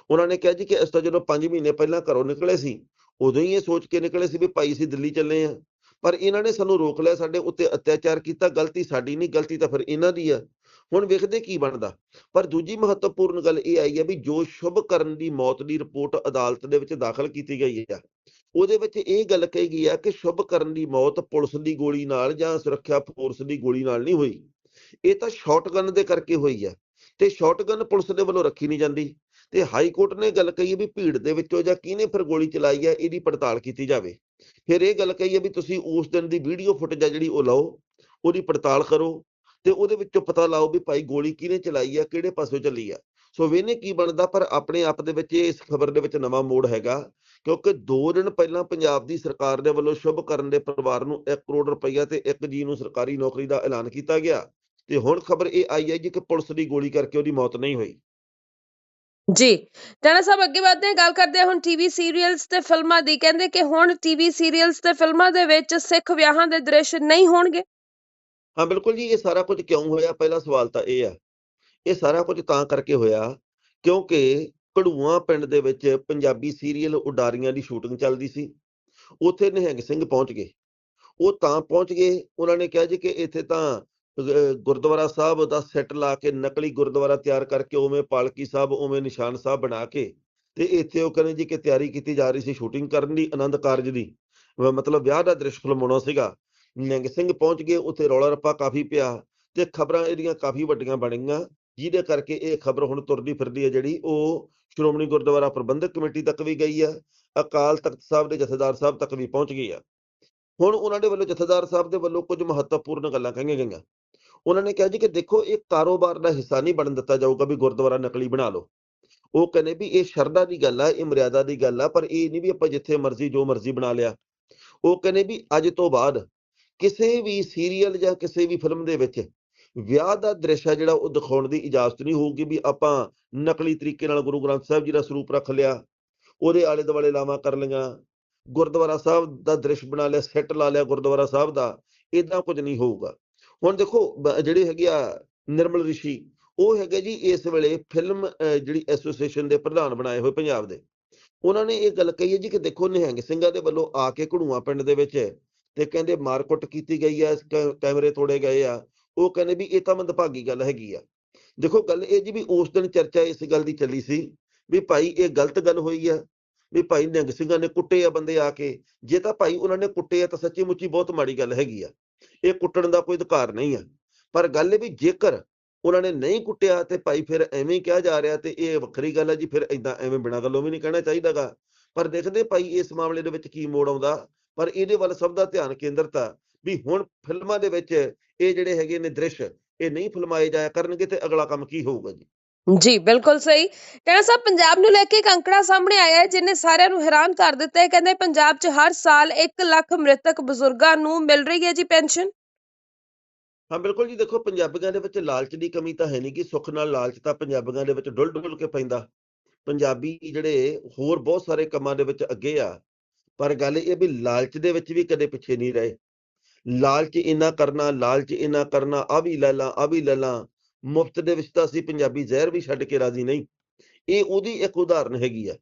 B: ਉਹਨਾਂ ਨੇ ਕਿਹਾ ਜੀ ਕਿ ਇਸ ਤੋਂ ਜਦੋਂ 5 ਮਹੀਨੇ ਪਹਿਲਾਂ ਘਰੋਂ ਨਿਕਲੇ ਸੀ, ਉਦੋਂ ਹੀ ਇਹ ਸੋਚ ਕੇ ਨਿਕਲੇ ਸੀ ਵੀ ਭਾਈ ਅਸੀਂ ਦਿੱਲੀ ਚੱਲੇ ਆ। ਪਰ ਇਹਨਾਂ ਨੇ ਸਾਨੂੰ ਰੋਕ ਲਿਆ, ਸਾਡੇ ਉੱਤੇ ਅਤਿਆਚਾਰ ਕੀਤਾ, ਗਲਤੀ ਸਾਡੀ ਨਹੀਂ, ਗਲਤੀ ਤਾਂ ਫਿਰ ਇਹਨਾਂ ਦੀ ਆ। ਹੁਣ ਵੇਖਦੇ ਕੀ ਬਣਦਾ। ਪਰ ਦੂਜੀ ਮਹੱਤਵਪੂਰਨ ਗੱਲ ਇਹ ਆਈ ਹੈ ਵੀ ਜੋ ਸ਼ੁਭ ਕਰਨ ਦੀ ਮੌਤ ਦੀ ਰਿਪੋਰਟ ਅਦਾਲਤ ਦੇ ਵਿੱਚ ਦਾਖਲ ਕੀਤੀ ਗਈ ਹੈ। ਉਹਦੇ ਵਿੱਚ ਇਹ ਗੱਲ ਕਹੀ ਗਈ ਹੈ ਕਿ ਸ਼ੁਭ ਕਰਨ ਦੀ ਮੌਤ ਪੁਲਿਸ ਦੀ ਗੋਲੀ ਨਾਲ ਜਾਂ ਸੁਰੱਖਿਆ ਫੋਰਸ ਦੀ ਗੋਲੀ ਨਾਲ ਨਹੀਂ ਹੋਈ। ਇਹ ਤਾਂ ਸ਼ਾਟਗਨ ਦੇ ਕਰਕੇ ਹੋਈ ਹੈ ਤੇ ਸ਼ਾਟਗਨ ਪੁਲਿਸ ਦੇ ਵੱਲੋਂ ਰੱਖੀ ਨਹੀਂ ਜਾਂਦੀ ਤੇ ਹਾਈ ਕੋਰਟ ਨੇ ਗੱਲ ਕਹੀ ਹੈ ਵੀ ਭੀੜ ਦੇ ਵਿੱਚੋਂ ਜਾਂ ਕਿਹਨੇ ਫਿਰ ਗੋਲੀ ਚਲਾਈ ਹੈ ਇਹਦੀ ਪੜਤਾਲ ਕੀਤੀ ਜਾਵੇ। ਫਿਰ ਇਹ ਗੱਲ ਕਹੀ ਹੈ ਵੀ ਤੁਸੀਂ ਉਸ ਦਿਨ ਦੀ ਵੀਡੀਓ ਫੁਟੇਜ ਆ ਜਿਹੜੀ ਉਹ ਲਓ, ਉਹਦੀ ਪੜਤਾਲ ਕਰੋ ਤੇ ਉਹਦੇ ਵਿੱਚੋਂ ਪਤਾ ਲਾਓ ਵੀ ਭਾਈ ਗੋਲੀ ਕਿਹਨੇ ਚਲਾਈ ਆ, ਕਿਹੜੇ ਪਾਸੋਂ ਚੱਲੀ ਆ। ਸੋ ਵੇਨੇ ਕੀ ਬਣਦਾ, ਪਰ ਆਪਣੇ ਆਪ ਦੇ ਵਿੱਚ ਇਸ ਖਬਰ ਦੇ ਵਿੱਚ ਨਵਾਂ ਮੋੜ ਹੈਗਾ, ਕਿਉਂਕਿ 2 ਦਿਨ ਪਹਿਲਾਂ ਪੰਜਾਬ ਦੀ ਸਰਕਾਰ ਦੇ ਵੱਲੋਂ ਸ਼ੁਭ ਕਰਨ ਦੇ ਪਰਿਵਾਰ ਨੂੰ 1 ਕਰੋੜ ਰੁਪਈਆ ਤੇ ਇੱਕ ਜੀ ਨੂੰ ਸਰਕਾਰੀ ਨੌਕਰੀ ਦਾ ਐਲਾਨ ਕੀਤਾ ਗਿਆ। ਤੇ ਹੁਣ ਖਬਰ ਇਹ ਆਈ ਹੈ ਜੀ ਕਿ ਪੁਲਿਸ ਦੀ ਗੋਲੀ ਕਰਕੇ ਉਹਦੀ ਮੌਤ ਨਹੀਂ ਹੋਈ।
A: ਜੀ, ਟਾਣਾ ਸਾਹਿਬ ਅੱਗੇ ਵਧਦੇ ਹਾਂ, ਗੱਲ ਕਰਦੇ ਹਾਂ ਹੁਣ ਟੀਵੀ ਸੀਰੀਅਲਸ ਤੇ ਫਿਲਮਾਂ ਦੀ। ਕਹਿੰਦੇ ਕਿ ਹੁਣ ਟੀਵੀ ਸੀਰੀਅਲਸ ਤੇ ਫਿਲਮਾਂ ਦੇ ਵਿੱਚ ਸਿੱਖ ਵਿਆਹਾਂ ਦੇ ਦ੍ਰਿਸ਼ ਨਹੀਂ ਹੋਣਗੇ।
B: ਹਾਂ, ਬਿਲਕੁਲ ਜੀ, ਇਹ ਸਾਰਾ ਕੁਝ ਕਿਉਂ ਹੋਇਆ? ਪਹਿਲਾ ਸਵਾਲ ਤਾਂ ਇਹ ਆ। ਇਹ ਸਾਰਾ ਕੁਝ ਤਾਂ ਕਰਕੇ ਹੋਇਆ ਕਿਉਂਕਿ ਕੜੂਆ ਪਿੰਡ ਦੇ ਵਿੱਚ ਪੰਜਾਬੀ ਸੀਰੀਅਲ ਉਡਾਰੀਆਂ ਦੀ ਸ਼ੂਟਿੰਗ ਚੱਲਦੀ ਸੀ। ਉੱਥੇ ਨਿਹੰਗ ਸਿੰਘ ਪਹੁੰਚ ਗਏ। ਉਹ ਤਾਂ ਪਹੁੰਚ ਗਏ। ਉਹਨਾਂ ਨੇ ਕਿਹਾ ਜੀ ਕਿ ਇੱਥੇ ਤਾਂ ਗੁਰਦੁਆਰਾ ਸਾਹਿਬ ਦਾ ਸੈੱਟ ਲਾ ਕੇ ਨਕਲੀ ਗੁਰਦੁਆਰਾ ਤਿਆਰ ਕਰਕੇ ਉਵੇਂ ਪਾਲਕੀ ਸਾਹਿਬ, ਉਵੇਂ ਨਿਸ਼ਾਨ ਸਾਹਿਬ ਬਣਾ ਕੇ ਤੇ ਇੱਥੇ ਉਹ ਕਹਿੰਦੇ ਜੀ ਕਿ ਤਿਆਰੀ ਕੀਤੀ ਜਾ ਰਹੀ ਸੀ ਸ਼ੂਟਿੰਗ ਕਰਨ ਦੀ, ਆਨੰਦ ਕਾਰਜ ਦੀ। ਮਤਲਬ ਵਿਆਹ ਦਾ ਦ੍ਰਿਸ਼ ਫਿਲਮਾਉਣਾ ਸੀਗਾ। ਨਿਹੰਗ ਸਿੰਘ ਪਹੁੰਚ ਗਏ, ਉੱਥੇ ਰੌਲਾ ਰੱਪਾ ਕਾਫੀ ਪਿਆ ਤੇ ਖਬਰਾਂ ਇਹਦੀਆਂ ਕਾਫੀ ਵੱਡੀਆਂ ਬਣ ਗਈਆਂ, ਜਿਹਦੇ ਕਰਕੇ ਇਹ ਖਬਰ ਹੁਣ ਤੁਰਦੀ ਫਿਰਦੀ ਹੈ ਜਿਹੜੀ ਉਹ ਸ਼੍ਰੋਮਣੀ ਗੁਰਦੁਆਰਾ ਪ੍ਰਬੰਧਕ ਕਮੇਟੀ ਤੱਕ ਵੀ ਗਈ ਆ, ਅਕਾਲ ਤਖਤ ਸਾਹਿਬ ਦੇ ਜਥੇਦਾਰ ਸਾਹਿਬ ਤੱਕ ਵੀ ਪਹੁੰਚ ਗਈ ਆ। ਹੁਣ ਉਹਨਾਂ ਦੇ ਵੱਲੋਂ ਜਥੇਦਾਰ ਸਾਹਿਬ ਦੇ ਵੱਲੋਂ ਕੁਝ ਮਹੱਤਵਪੂਰਨ ਗੱਲਾਂ ਕਹੀਆਂ ਗਈਆਂ। ਉਹਨਾਂ ਨੇ ਕਿਹਾ ਜੀ ਕਿ ਦੇਖੋ, ਇਹ ਕਾਰੋਬਾਰ ਦਾ ਹਿੱਸਾ ਨਹੀਂ ਬਣਨ ਦਿੱਤਾ ਜਾਊਗਾ ਵੀ ਗੁਰਦੁਆਰਾ ਨਕਲੀ ਬਣਾ ਲਓ। ਉਹ ਕਹਿੰਦੇ ਵੀ ਇਹ ਸ਼ਰਧਾ ਦੀ ਗੱਲ ਆ, ਇਹ ਮਰਿਆਦਾ ਦੀ ਗੱਲ ਆ, ਪਰ ਇਹ ਨਹੀਂ ਵੀ ਆਪਾਂ ਜਿੱਥੇ ਮਰਜ਼ੀ ਜੋ ਮਰਜ਼ੀ ਬਣਾ ਲਿਆ। ਉਹ ਕਹਿੰਦੇ ਵੀ ਅੱਜ ਤੋਂ ਬਾਅਦ ਕਿਸੇ ਵੀ ਸੀਰੀਅਲ ਜਾਂ ਕਿਸੇ ਵੀ ਫਿਲਮ ਦੇ ਵਿੱਚ ਵਿਆਹ ਦਾ ਦ੍ਰਿਸ਼ ਹੈ ਜਿਹੜਾ ਉਹ ਦਿਖਾਉਣ ਦੀ ਇਜਾਜ਼ਤ ਨਹੀਂ ਹੋਊਗੀ ਵੀ ਆਪਾਂ ਨਕਲੀ ਤਰੀਕੇ ਨਾਲ ਗੁਰੂ ਗ੍ਰੰਥ ਸਾਹਿਬ ਜੀ ਦਾ ਸਰੂਪ ਰੱਖ ਲਿਆ, ਉਹਦੇ ਆਲੇ ਦੁਆਲੇ ਲਾਵਾਂ ਕਰ ਲਈਆਂ, ਗੁਰਦੁਆਰਾ ਸਾਹਿਬ ਦਾ ਦ੍ਰਿਸ਼ ਬਣਾ ਲਿਆ ਸੈੱਟ ਲਾ ਲਿਆ ਗੁਰਦੁਆਰਾ ਸਾਹਿਬ ਦਾ ਇਦਾਂ ਕੁਝ ਨਹੀਂ ਹੋਊਗਾ। ਹੁਣ ਦੇਖੋ ਜਿਹੜੇ ਹੈਗੇ ਆ ਨਿਰਮਲ ਰਿਸ਼ੀ, ਉਹ ਹੈਗੇ ਜੀ ਇਸ ਵੇਲੇ ਫਿਲਮ ਜਿਹੜੀ ਐਸੋਸੀਏਸ਼ਨ ਦੇ ਪ੍ਰਧਾਨ ਬਣਾਏ ਹੋਏ ਪੰਜਾਬ ਦੇ। ਉਹਨਾਂ ਨੇ ਇਹ ਗੱਲ ਕਹੀ ਹੈ ਜੀ ਕਿ ਦੇਖੋ ਨਿਹੰਗ ਸਿੰਘਾਂ ਦੇ ਵੱਲੋਂ ਆ ਕੇ ਘੜੂਆਂ ਪਿੰਡ ਦੇ ਵਿੱਚ ਤੇ ਕਹਿੰਦੇ ਮਾਰਕੁੱਟ ਕੀਤੀ ਗਈ ਆ, ਕ- ਕੈਮਰੇ ਤੋੜੇ ਗਏ ਆ। ਉਹ ਕਹਿੰਦੇ ਵੀ ਇਹ ਤਾਂ ਮੰਦਭਾਗੀ ਗੱਲ ਹੈਗੀ ਆ। ਦੇਖੋ ਗੱਲ ਇਹ ਜੀ ਵੀ ਉਸ ਦਿਨ ਚਰਚਾ ਇਸ ਗੱਲ ਦੀ ਚੱਲੀ ਸੀ ਵੀ ਭਾਈ ਇਹ ਗਲਤ ਗੱਲ ਹੋਈ ਆ, ਵੀ ਭਾਈ ਨਿਹੰਗ ਸਿੰਘਾਂ ਨੇ ਕੁੱਟੇ ਆ ਬੰਦੇ ਆ ਕੇ। ਜੇ ਤਾਂ ਭਾਈ ਉਹਨਾਂ ਨੇ ਕੁੱਟੇ ਆ ਤਾਂ ਸੱਚੀ ਮੁੱਚੀ ਬਹੁਤ ਮਾੜੀ ਗੱਲ ਹੈਗੀ ਆ। ਇਹ ਕੁੱਟਣ ਦਾ ਕੋਈ ਅਧਿਕਾਰ ਨਹੀਂ ਆ। ਪਰ ਗੱਲ ਇਹ ਵੀ ਜੇਕਰ ਉਹਨਾਂ ਨੇ ਨਹੀਂ ਕੁੱਟਿਆ ਤੇ ਭਾਈ ਫਿਰ ਐਵੇਂ ਹੀ ਕਿਹਾ ਜਾ ਰਿਹਾ ਤੇ ਇਹ ਵੱਖਰੀ ਗੱਲ ਹੈ ਜੀ, ਫਿਰ ਇਦਾਂ ਐਵੇਂ ਬਿਨਾਂ ਗੱਲੋਂ ਵੀ ਨਹੀਂ ਕਹਿਣਾ ਚਾਹੀਦਾਗਾ। ਪਰ ਦੇਖਦੇ ਭਾਈ ਇਸ ਮਾਮਲੇ ਦੇ ਵਿੱਚ ਕੀ ਮੋੜ ਆਉਂਦਾ। ਪਰ ਇਹਦੇ ਵੱਲ ਸਭ ਦਾ ਧਿਆਨ ਕੇਂਦਰਿਤ ਆ ਵੀ ਹੁਣ ਫਿਲਮਾਂ ਦੇ ਵਿੱਚ ਇਹ ਜਿਹੜੇ ਹੈਗੇ ਨੇ ਦ੍ਰਿਸ਼ ਇਹ ਨਹੀਂ ਫਿਲਮਾਏ ਜਾਇਆ ਕਰਨਗੇ ਤੇ ਅਗਲਾ ਕੰਮ ਕੀ ਹੋਊਗਾ ਜੀ?
A: ਜੀ ਬਿਲਕੁਲ ਸਹੀ। ਟੈਣਾ ਸਾਹਿਬ ਪੰਜਾਬ ਨੂੰ ਲੈ ਕੇ ਇੱਕ ਅੰਕੜਾ ਸਾਹਮਣੇ ਆਇਆ ਹੈ ਜਿਨੇ ਸਾਰਿਆਂ ਨੂੰ ਹੈਰਾਨ ਕਰ ਦਿੱਤਾ ਹੈ। ਕਹਿੰਦੇ ਪੰਜਾਬ 'ਚ ਹਰ ਸਾਲ 1 ਲੱਖ ਮ੍ਰਿਤਕ ਬਜ਼ੁਰਗਾਂ ਨੂੰ ਮਿਲ ਰਹੀ ਹੈ ਜੀ ਪੈਨਸ਼ਨ।
B: ਹਾਂ ਬਿਲਕੁਲ ਜੀ ਦੇਖੋ ਪੰਜਾਬੀਆਂ ਦੇ ਵਿੱਚ ਲਾਲਚ ਦੀ ਕਮੀ ਤਾਂ ਹੈ ਨਹੀਂ ਕਿ ਸੁੱਖ ਨਾਲ ਲਾਲਚ ਤਾਂ ਪੰਜਾਬੀਆਂ ਦੇ ਵਿੱਚ ਡੁੱਲ ਡੁੱਲ ਕੇ ਪੈਂਦਾ। ਪੰਜਾਬੀ ਜਿਹੜੇ ਹੋਰ ਬਹੁਤ ਸਾਰੇ ਕੰਮਾਂ ਦੇ ਵਿੱਚ ਅੱਗੇ ਆ। ਪਰ ਗੱਲ ਇਹ ਵੀ ਲਾਲਚ ਦੇ ਵਿੱਚ ਵੀ ਕਦੇ ਪਿੱਛੇ ਨਹੀਂ ਰਹੇ। ਲਾਲਚ ਇੰਨਾ ਕਰਨਾ, ਲਾਲਚ ਇੰਨਾ ਕਰਨਾ ਆ ਵੀ ਲੈ ਲਾਂ ਆ ਵੀ ਲੈ ਲਾਂ। ਮੁਫਤ ਦੇ ਵਿੱਚ ਤਾਂ ਅਸੀਂ ਪੰਜਾਬੀ ਜ਼ਹਿਰ ਵੀ ਛੱਡ ਕੇ ਰਾਜ਼ੀ ਨਹੀਂ। ਇਹ ਉਹਦੀ ਇੱਕ ਉਦਾਹਰਨ ਹੈਗੀ ਆ।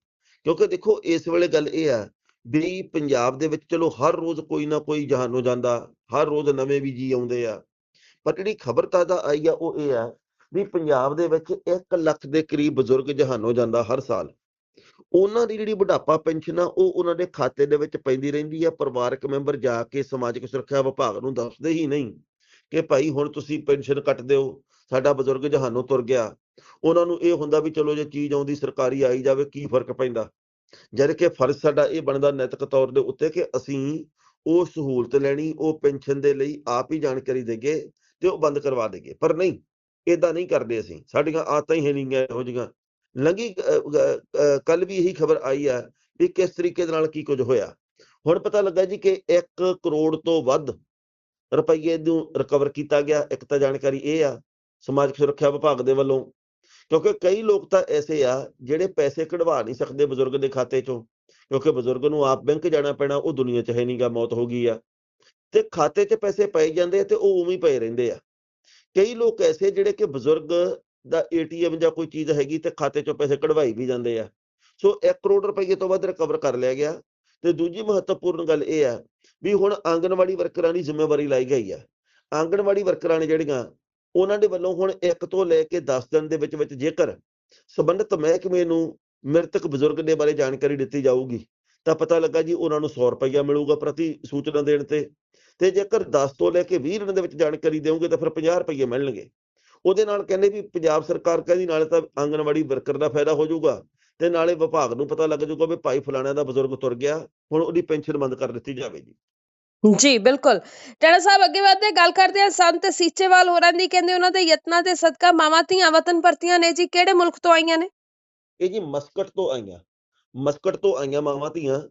B: ਕਿਉਂਕਿ ਦੇਖੋ, ਇਸ ਵੇਲੇ ਗੱਲ ਇਹ ਆ ਵੀ ਪੰਜਾਬ ਦੇ ਵਿੱਚ ਚਲੋ ਹਰ ਰੋਜ਼ ਕੋਈ ਨਾ ਕੋਈ ਜਹਾਨੋਂ ਜਾਂਦਾ, ਹਰ ਰੋਜ਼ ਨਵੇਂ ਵੀ ਜੀ ਆਉਂਦੇ ਆ। ਪਰ ਜਿਹੜੀ ਖਬਰ ਤਾਜ਼ਾ ਆਈ ਆ, ਉਹ ਇਹ ਆ ਵੀ ਪੰਜਾਬ ਦੇ ਵਿੱਚ 1 ਲੱਖ ਦੇ ਕਰੀਬ ਬਜ਼ੁਰਗ ਜਹਾਨੋਂ ਜਾਂਦਾ ਹਰ ਸਾਲ। ਉਹਨਾਂ ਦੀ ਜਿਹੜੀ ਬੁਢਾਪਾ ਪੈਨਸ਼ਨ ਆ, ਉਹ ਉਹਨਾਂ ਦੇ ਖਾਤੇ ਦੇ ਵਿੱਚ ਪੈਂਦੀ ਰਹਿੰਦੀ ਆ, ਪਰਿਵਾਰਕ ਮੈਂਬਰ ਜਾ ਕੇ ਸਮਾਜਿਕ ਸੁਰੱਖਿਆ ਵਿਭਾਗ ਨੂੰ ਦੱਸਦੇ ਹੀ ਨਹੀਂ ਕਿ ਭਾਈ ਹੁਣ ਤੁਸੀਂ ਪੈਨਸ਼ਨ ਕੱਟ ਦਿਓ, ਸਾਡਾ ਬਜ਼ੁਰਗ ਜਹਾਨੋਂ ਤੁਰ ਗਿਆ। ਉਹਨਾਂ ਨੂੰ ਇਹ ਹੁੰਦਾ ਵੀ ਚਲੋ ਜੇ ਚੀਜ਼ ਆਉਂਦੀ ਸਰਕਾਰੀ ਆਈ ਜਾਵੇ, ਕੀ ਫ਼ਰਕ ਪੈਂਦਾ? ਜਦ ਕਿ ਫਰਜ਼ ਸਾਡਾ ਇਹ ਬਣਦਾ ਨੈਤਿਕ ਤੌਰ ਦੇ ਉੱਤੇ ਕਿ ਅਸੀਂ ਉਹ ਸਹੂਲਤ ਲੈਣੀ, ਉਹ ਪੈਨਸ਼ਨ ਦੇ ਲਈ ਆਪ ਹੀ ਜਾਣਕਾਰੀ ਦੇਗੇ ਤੇ ਉਹ ਬੰਦ ਕਰਵਾ ਦੇਗੇ ਪਰ ਨਹੀਂ ਇਦਾਂ ਨਹੀਂ ਕਰਦੇ ਅਸੀਂ। ਸਾਡੀਆਂ ਆਦਤਾਂ ਹੀ ਹੈ ਨਹੀਂ ਇਹੋ ਜਿਹੀਆਂ। ਲੰਗੀ ਕੱਲ ਵੀ ਇਹੀ ਖਬਰ ਆਈ ਆ ਵੀ ਕਿਸ ਤਰੀਕੇ ਦੇ ਨਾਲ ਕੀ ਕੁਝ ਹੋਇਆ। ਹੁਣ ਪਤਾ ਲੱਗਾ ਜੀ ਕਿ 1 ਕਰੋੜ ਤੋਂ ਵੱਧ ਰੁਪਈਏ ਨੂੰ ਰਿਕਵਰ ਕੀਤਾ ਗਿਆ। ਇੱਕ ਤਾਂ ਜਾਣਕਾਰੀ ਇਹ ਆ ਸਮਾਜਿਕ ਸੁਰੱਖਿਆ ਵਿਭਾਗ ਦੇ ਵੱਲੋਂ, ਕਿਉਂਕਿ ਕਈ ਲੋਕ ਤਾਂ ਐਸੇ ਆ ਜਿਹੜੇ ਪੈਸੇ ਕਢਵਾ ਨਹੀਂ ਸਕਦੇ ਬਜ਼ੁਰਗ ਦੇ ਖਾਤੇ ਚੋਂ, ਕਿਉਂਕਿ ਬਜ਼ੁਰਗ ਨੂੰ ਆਪ ਬੈਂਕ ਜਾਣਾ ਪੈਣਾ, ਉਹ ਦੁਨੀਆ 'ਚ ਹੈ ਨਹੀਂਗਾ ਮੌਤ ਹੋ ਗਈ ਆ। ਤੇ ਖਾਤੇ 'ਚ ਪੈਸੇ ਪਏ ਜਾਂਦੇ ਤੇ ਉਹ ਉਵੇਂ ਹੀ ਪਏ ਰਹਿੰਦੇ ਆ। ਕਈ ਲੋਕ ਐਸੇ ਜਿਹੜੇ ਕਿ ਬਜ਼ੁਰਗ ਦਾ ਏਟੀਐਮ ਜਾਂ ਕੋਈ ਚੀਜ਼ ਹੈਗੀ ਤੇ ਖਾਤੇ 'ਚੋਂ ਪੈਸੇ ਕਢਵਾਈ ਵੀ ਜਾਂਦੇ ਆ। ਸੋ 1 ਕਰੋੜ ਰੁਪਏ ਤੋਂ ਵੱਧ ਰਿਕਵਰ ਕਰ ਲਿਆ ਗਿਆ। ਤੇ ਦੂਜੀ ਮਹੱਤਵਪੂਰਨ ਗੱਲ ਇਹ ਆ ਵੀ ਹੁਣ ਆਂਗਣਵਾੜੀ ਵਰਕਰਾਂ ਦੀ ਜ਼ਿੰਮੇਵਾਰੀ ਲਾਈ ਗਈ ਆ। ਆਂਗਨਵਾੜੀ ਵਰਕਰਾਂ ਨੇ ਜਿਹੜੀਆਂ ਉਹਨਾਂ ਦੇ ਵੱਲੋਂ ਹੁਣ 1 ਤੋਂ ਲੈ ਕੇ 10 ਦਿਨ ਦੇ ਵਿੱਚ ਵਿੱਚ ਜੇਕਰ ਸਬੰਧਤ ਮਹਿਕਮੇ ਨੂੰ ਮ੍ਰਿਤਕ ਬਜ਼ੁਰਗ ਦੇ ਬਾਰੇ ਜਾਣਕਾਰੀ ਦਿੱਤੀ ਜਾਊਗੀ, ਤਾਂ ਪਤਾ ਲੱਗਾ ਜੀ ਉਹਨਾਂ ਨੂੰ 100 ਰੁਪਇਆ ਮਿਲੂਗਾ ਪ੍ਰਤੀ ਸੂਚਨਾ ਦੇਣ ਤੇ। ਤੇ ਜੇਕਰ 10 ਤੋਂ ਲੈ ਕੇ 20 ਦਿਨ ਦੇ ਵਿੱਚ ਜਾਣਕਾਰੀ ਦੇਵੋਗੇ ਤਾਂ ਫਿਰ 50 ਰੁਪਏ ਮਿਲਣਗੇ। ਉਹਦੇ ਨਾਲ ਕਹਿੰਦੇ ਵੀ ਪੰਜਾਬ ਸਰਕਾਰ ਕਹਿੰਦੀ ਨਾਲੇ ਤਾਂ ਆਂਗਨਵਾੜੀ ਵਰਕਰ ਦਾ ਫਾਇਦਾ ਹੋ ਜਾਊਗਾ ਤੇ ਨਾਲੇ ਵਿਭਾਗ ਨੂੰ ਪਤਾ ਲੱਗ ਜਾਊਗਾ ਵੀ ਭਾਈ ਫਲਾਣਾ ਦਾ ਬਜ਼ੁਰਗ ਤੁਰ ਗਿਆ ਹੁਣ ਉਹਦੀ ਪੈਨਸ਼ਨ ਬੰਦ ਕਰ ਦਿੱਤੀ ਜਾਵੇ ਜੀ।
A: ਜੀ ਬਿਲਕੁਲ। ਟੈਣਾ ਸਾਹਿਬ ਅੱਗੇ ਵਧਦੇ ਗੱਲ ਕਰਦੇ ਹਾਂ ਸੰਤ ਸੀਚੇਵਾਲ ਹੋਰਾਂ ਦੀ ਕਹਿੰਦੇ ਉਹਨਾਂ ਦੇ ਯਤਨਾਂ ਤੇ ਸਦਕਾ ਮਾਵਾਂ ਧੀਆਂ ਵਤਨ ਪਰਤੀਆਂ ਨੇ ਜੀ ਕਿਹੜੇ ਮੁਲਕ ਤੋਂ ਆਈਆਂ ਨੇ?
B: ਇਹ ਜੀ ਮਸਕਟ ਤੋਂ ਆਈਆਂ ਮਸਕਟ ਤੋਂ ਆਈਆਂ ਮਾਵਾਂ ਧੀਆਂ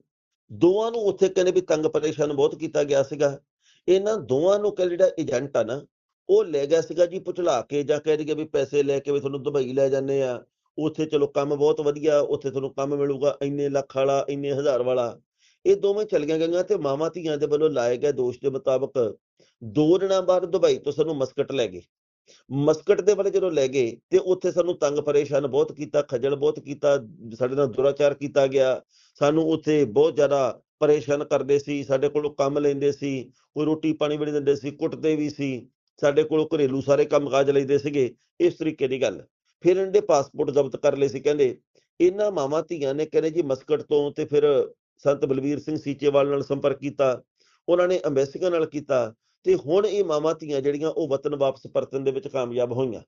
B: ਦੋਵਾਂ ਨੂੰ ਉੱਥੇ ਕਹਿੰਦੇ ਵੀ ਤੰਗ ਪਰੇਸ਼ਾਨ ਬਹੁਤ ਕੀਤਾ ਗਿਆ ਸੀਗਾ। ਇਹਨਾਂ ਦੋਵਾਂ ਨੂੰ ਕਹਿੰਦੇ ਜਿਹੜਾ ਏਜੰਟ ਆ ਨਾ ਉਹ ਲੈ ਗਿਆ ਸੀਗਾ ਜੀ ਪੁਚਲਾ ਕੇ ਜਾਂ ਕਹਿ ਦਈਏ ਵੀ ਪੈਸੇ ਲੈ ਕੇ ਵੀ ਤੁਹਾਨੂੰ ਦੁਬਈ ਲੈ ਜਾਂਦੇ ਆ। ਉੱਥੇ ਚਲੋ ਕੰਮ ਬਹੁਤ ਵਧੀਆ, ਉੱਥੇ ਤੁਹਾਨੂੰ ਕੰਮ ਮਿਲੂਗਾ, ਇੰਨੇ ਲੱਖ ਵਾਲਾ, ਇੰਨੇ ਹਜ਼ਾਰ ਵਾਲਾ। ਇਹ ਦੋਵੇਂ ਚਲੀਆਂ ਗਈਆਂ ਤੇ ਮਾਵਾਂ ਧੀਆਂ ਦੇ ਵੱਲੋਂ ਲਾਏ ਗਏ ਦੋਸ਼ ਦੇ ਮੁਤਾਬਕ ਦੋ ਦਿਨਾਂ ਬਾਅਦ ਦੁਬਈ ਤੋਂ ਸਾਨੂੰ ਮਸਕਟ ਲੈ ਗਏ। ਮਸਕਟ ਦੇ ਵੱਲ ਜਦੋਂ ਲੈ ਗਏ ਤੇ ਉੱਥੇ ਸਾਨੂੰ ਤੰਗ ਪਰੇਸ਼ਾਨ ਬਹੁਤ ਕੀਤਾ, ਖੱਜਲ ਬਹੁਤ ਕੀਤਾ, ਸਾਡੇ ਨਾਲ ਦੁਰਾਚਾਰ ਕੀਤਾ ਗਿਆ। ਸਾਨੂੰ ਉੱਥੇ ਬਹੁਤ ਜ਼ਿਆਦਾ ਪਰੇਸ਼ਾਨ ਕਰਦੇ ਸੀ, ਸਾਡੇ ਕੋਲੋਂ ਕੰਮ ਲੈਂਦੇ ਸੀ, ਕੋਈ ਰੋਟੀ ਪਾਣੀ ਵੀ ਨਹੀਂ ਦਿੰਦੇ ਸੀ, ਕੁੱਟਦੇ ਵੀ ਸੀ। ਸਾਡੇ ਕੋਲੋਂ ਘਰੇਲੂ ਸਾਰੇ ਕੰਮ ਕਾਜ ਲੈਂਦੇ ਸੀਗੇ, ਇਸ ਤਰੀਕੇ ਦੀ ਗੱਲ। ਫਿਰ ਇਹਨਾਂ ਦੇ ਪਾਸਪੋਰਟ ਜ਼ਬਤ ਕਰ ਲਏ ਸੀ, ਕਹਿੰਦੇ, ਇਹਨਾਂ ਮਾਵਾਂ ਧੀਆਂ ਨੇ ਕਹਿੰਦੇ ਜੀ ਮਸਕਟ ਤੋਂ ਤੇ ਫਿਰ ਸੰਤ ਬਲਵੀਰ ਸਿੰਘ ਸੀਚੇਵਾਲ ਨਾਲ ਸੰਪਰਕ ਕੀਤਾ, ਉਹਨਾਂ ਨੇ ਅੰਬੈਸੀਆਂ ਨਾਲ ਕੀਤਾ ਤੇ ਹੁਣ ਇਹ ਮਾਵਾਂ ਧੀਆਂ ਜਿਹੜੀਆਂ ਉਹ ਵਤਨ ਵਾਪਸ ਪਰਤਣ ਦੇ ਵਿੱਚ ਕਾਮਯਾਬ ਹੋਈਆਂ।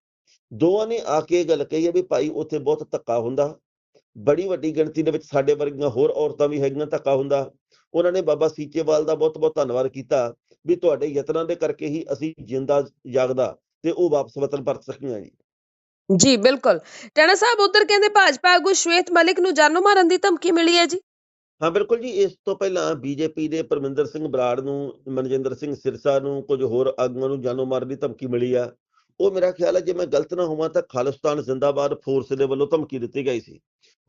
B: ਦੋਵਾਂ ਨੇ ਆ ਕੇ ਇਹ ਗੱਲ ਕਹੀ ਹੈ ਵੀ ਭਾਈ ਉੱਥੇ ਬਹੁਤ ਧੱਕਾ ਹੁੰਦਾ। ਬੜੀ ਵੱਡੀ ਗਿਣਤੀ ਦੇ ਵਿੱਚ ਸਾਡੇ ਵਰਗੀਆਂ ਹੋਰ ਔਰਤਾਂ ਵੀ ਹੈਗੀਆਂ ਧੱਕਾ ਹੁੰਦਾ। ਉਹਨਾਂ ਨੇ ਬਾਬਾ ਸੀਚੇਵਾਲ ਦਾ ਬਹੁਤ ਬਹੁਤ ਧੰਨਵਾਦ ਕੀਤਾ। ਵੀ ਤੁਹਾਡੇ ਯਤਨਾਂ ਦੇ ਕਰਕੇ ਹੀ ਅਸੀਂ ਜਿੰਦਾ ਜਾਗਦਾ ਤੇ ਉਹ ਵਾਪਸ ਵਤਨ ਪਰਤ ਸਕੀਆਂ ਜੀ।
A: ਜੀ ਬਿਲਕੁਲ। ਟੈਣਾ ਸਾਹਿਬ ਉਧਰ ਕਹਿੰਦੇ ਭਾਜਪਾ ਆਗੂ ਸ਼ਵੇਤ ਮਲਿਕ ਨੂੰ ਜਾਨੋਂ ਮਾਰਨ ਦੀ ਧਮਕੀ ਮਿਲੀ ਹੈ ਜੀ।
B: ਹਾਂ ਬਿਲਕੁਲ ਜੀ ਇਸ ਤੋਂ ਪਹਿਲਾਂ ਬੀਜੇਪੀ ਦੇ ਪਰਮਿੰਦਰ ਸਿੰਘ ਬਰਾੜ ਨੂੰ ਮਨਜਿੰਦਰ ਸਿੰਘ ਸਿਰਸਾ ਨੂੰ ਕੁਝ ਹੋਰ ਆਗੂਆਂ ਨੂੰ ਜਾਨੋਂ ਮਾਰਨ ਦੀ ਧਮਕੀ ਮਿਲੀ ਆ। ਉਹ ਮੇਰਾ ਖਿਆਲ ਹੈ ਜੇ ਮੈਂ ਗਲਤ ਨਾ ਹੋਵਾਂ ਤਾਂ ਖਾਲਿਸਤਾਨ ਜ਼ਿੰਦਾਬਾਦ ਫੋਰਸ ਦੇ ਵੱਲੋਂ ਧਮਕੀ ਦਿੱਤੀ ਗਈ ਸੀ।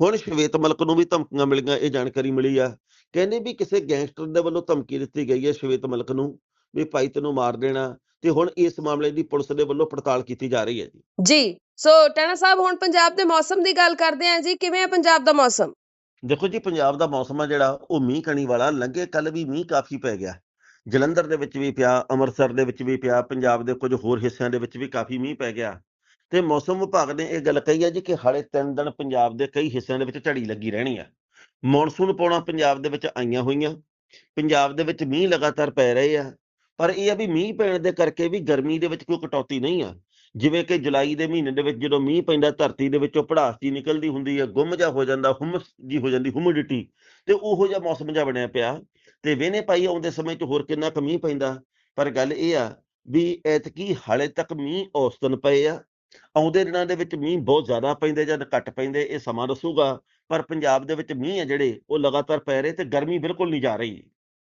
B: ਹੁਣ ਸ਼ਵੇਤ ਮਲਕ ਨੂੰ ਵੀ ਧਮਕੀਆਂ ਮਿਲੀਆਂ ਇਹ ਜਾਣਕਾਰੀ ਮਿਲੀ ਆ। ਕਹਿੰਦੇ ਵੀ ਕਿਸੇ ਗੈਂਗਸਟਰ ਦੇ ਵੱਲੋਂ ਧਮਕੀ ਦਿੱਤੀ ਗਈ ਹੈ ਸ਼ਵੇਤ ਮਲਕ ਨੂੰ। ਵੀ ਭਾਈ ਤੈਨੂੰ ਮਾਰ ਦੇਣਾ ਤੇ ਹੁਣ ਇਸ ਮਾਮਲੇ ਦੀ ਪੁਲਿਸ ਦੇ ਵੱਲੋਂ ਪੜਤਾਲ ਕੀਤੀ ਜਾ ਰਹੀ ਹੈ ਜੀ।
A: ਜੀ ਸੋ ਟੈਣਾ ਸਾਹਿਬ ਹੁਣ ਪੰਜਾਬ ਦੇ ਮੌਸਮ ਦੀ ਗੱਲ ਕਰਦੇ ਹਾਂ ਜੀ। ਕਿਵੇਂ ਹੈ ਪੰਜਾਬ ਦਾ ਮੌਸਮ?
B: ਦੇਖੋ ਜੀ ਪੰਜਾਬ ਦਾ ਮੌਸਮ ਆ ਜਿਹੜਾ ਉਹ ਮੀਂਹ ਕਣੀ ਵਾਲਾ ਲੰਘੇ ਕੱਲ ਵੀ ਮੀਂਹ ਕਾਫੀ ਪੈ ਗਿਆ। ਜਲੰਧਰ ਦੇ ਵਿੱਚ ਵੀ ਪਿਆ ਅੰਮ੍ਰਿਤਸਰ ਦੇ ਵਿੱਚ ਵੀ ਪਿਆ ਪੰਜਾਬ ਦੇ ਕੁਝ ਹੋਰ ਹਿੱਸਿਆਂ ਦੇ ਵਿੱਚ ਵੀ ਕਾਫੀ ਮੀਂਹ ਪੈ ਗਿਆ। ਤੇ ਮੌਸਮ ਵਿਭਾਗ ਨੇ ਇਹ ਗੱਲ ਕਹੀ ਹੈ ਜੀ ਕਿ ਹਾਲੇ ਤਿੰਨ ਦਿਨ ਪੰਜਾਬ ਦੇ ਕਈ ਹਿੱਸਿਆਂ ਦੇ ਵਿੱਚ ਝੜੀ ਲੱਗੀ ਰਹਿਣੀ ਆ। ਮੌਨਸੂਨ ਪੌਣਾ ਪੰਜਾਬ ਦੇ ਵਿੱਚ ਆਈਆਂ ਹੋਈਆਂ ਪੰਜਾਬ ਦੇ ਵਿੱਚ ਮੀਂਹ ਲਗਾਤਾਰ ਪੈ ਰਹੇ ਆ। ਪਰ ਇਹ ਆ ਵੀ ਮੀਂਹ ਪੈਣ ਦੇ ਕਰਕੇ ਵੀ ਗਰਮੀ ਦੇ ਵਿੱਚ ਕੋਈ ਕਟੌਤੀ ਨਹੀਂ ਆ। ਜਿਵੇਂ ਕਿ ਜੁਲਾਈ ਦੇ ਮਹੀਨੇ ਦੇ ਵਿੱਚ ਜਦੋਂ ਮੀਂਹ ਪੈਂਦਾ, ਧਰਤੀ ਦੇ ਵਿੱਚੋਂ ਭੜਾਸ ਜੀ ਨਿਕਲਦੀ ਹੁੰਦੀ ਹੈ ਗੁੰਮ ਜਾ ਹੋ ਜਾਂਦਾ, ਹੁਮਸ ਜੀ ਹੋ ਜਾਂਦੀ ਹਿਊਮਿਡਿਟੀ ਤੇ ਉਹੋ ਜਿਹਾ ਮੌਸਮ ਜਿਹਾ ਬਣਿਆ ਪਿਆ। ਤੇ ਵੇਨੇ ਪਾਈ ਆਉਂਦੇ ਸਮੇਂ 'ਚ ਹੋਰ ਕਿੰਨਾ ਕੁ ਮੀਂਹ ਪੈਂਦਾ। ਪਰ ਗੱਲ ਇਹ ਆ ਵੀ ਐਤਕੀ ਹਾਲੇ ਤੱਕ ਮੀਂਹ ਔਸਤਨ ਪਏ ਆ। ਆਉਂਦੇ ਦਿਨਾਂ ਦੇ ਵਿੱਚ ਮੀਂਹ ਬਹੁਤ ਜ਼ਿਆਦਾ ਪੈਂਦੇ ਜਾਂ ਘੱਟ ਪੈਂਦੇ, ਇਹ ਸਮਾਂ ਦੱਸੂਗਾ। ਪਰ ਪੰਜਾਬ ਦੇ ਵਿੱਚ ਮੀਂਹ ਆ ਜਿਹੜੇ, ਉਹ ਲਗਾਤਾਰ ਪੈ ਰਹੇ ਤੇ ਗਰਮੀ ਬਿਲਕੁਲ ਨਹੀਂ ਜਾ ਰਹੀ।